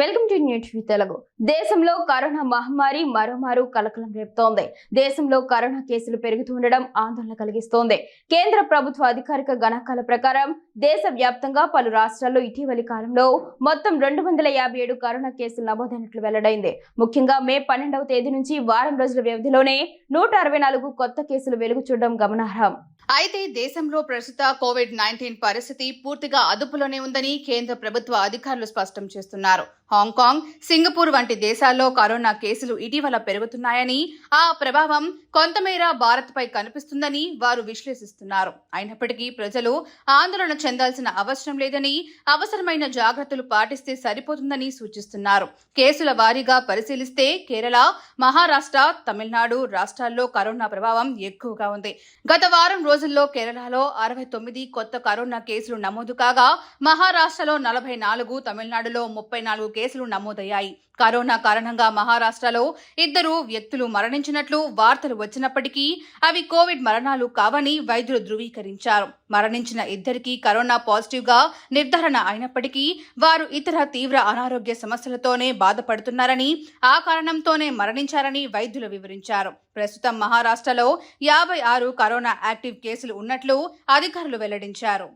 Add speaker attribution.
Speaker 1: Welcome to news Telugu. దేశంలో corona మహమ్మారి మరోమారు కలకలం రేపుతోంది. దేశంలో కరోనా కేసులు పెరుగుతుండడం ఆందోళన కలిగిస్తోంది. కేంద్ర ప్రభుత్వ అధికారిక గణాంకాల ప్రకారం దేశ వ్యాప్తంగా పలు రాష్ట్రాల్లో ఇటీవలి కాలంలో మొత్తం రెండు వందల యాభై ఏడు కరోనా కేసులు నమోదైనట్లు వెల్లడైంది. ముఖ్యంగా మే పన్నెండవ తేదీ నుంచి వారం రోజుల వ్యవధిలోనే నూట అరవై నాలుగు కొత్త కేసులు వెలుగు చూడడం గమనార్హం.
Speaker 2: అయితే దేశంలో ప్రస్తుత కోవిడ్ నైన్టీన్ పరిస్థితి పూర్తిగా అదుపులోనే ఉందని కేంద్ర ప్రభుత్వ అధికారులు స్పష్టం చేస్తున్నారు. హాంకాంగ్ సింగపూర్ వంటి దేశాల్లో కరోనా కేసులు ఇటీవల పెరుగుతున్నాయని ఆ ప్రభావం కొంతమేర భారత్పై కనిపిస్తుందని వారు విశ్లేషిస్తున్నారు. అయినప్పటికీ ప్రజలు ఆందోళన చెందాల్సిన అవసరం లేదని అవసరమైన జాగ్రత్తలు పాటిస్తే సరిపోతుందని సూచిస్తున్నారు. కేసుల వారీగా పరిశీలిస్తే కేరళ మహారాష్ట్ర తమిళనాడు రాష్ట్రాల్లో కరోనా ప్రభావం ఎక్కువగా ఉంది. గత వారం రోజుల్లో కేరళలో అరవై తొమ్మిది కొత్త కరోనా కేసులు నమోదు కాగా మహారాష్ట్రలో నలభై నాలుగు తమిళనాడులో ముప్పై నాలుగు కేసులు నమోదయ్యాయి. కరోనా కారణంగా మహారాష్ట్రలో ఇద్దరు వ్యక్తులు మరణించినట్లు వార్తలు వచ్చినప్పటికీ అవి కోవిడ్ మరణాలు కావని వైద్యులు ధృవీకరించారు. మరణించిన ఇద్దరికీ కరోనా పాజిటివ్గా నిర్ధారణ అయినప్పటికీ వారు ఇతర తీవ్ర అనారోగ్య సమస్యలతోనే బాధపడుతున్నారని ఆ కారణంతోనే మరణించారని వైద్యులు వివరించారు. ప్రస్తుతం మహారాష్ట్రలో యాభై ఆరు కరోనా యాక్టివ్ కేసులు ఉన్నట్లు అధికారులు వెల్లడించారు.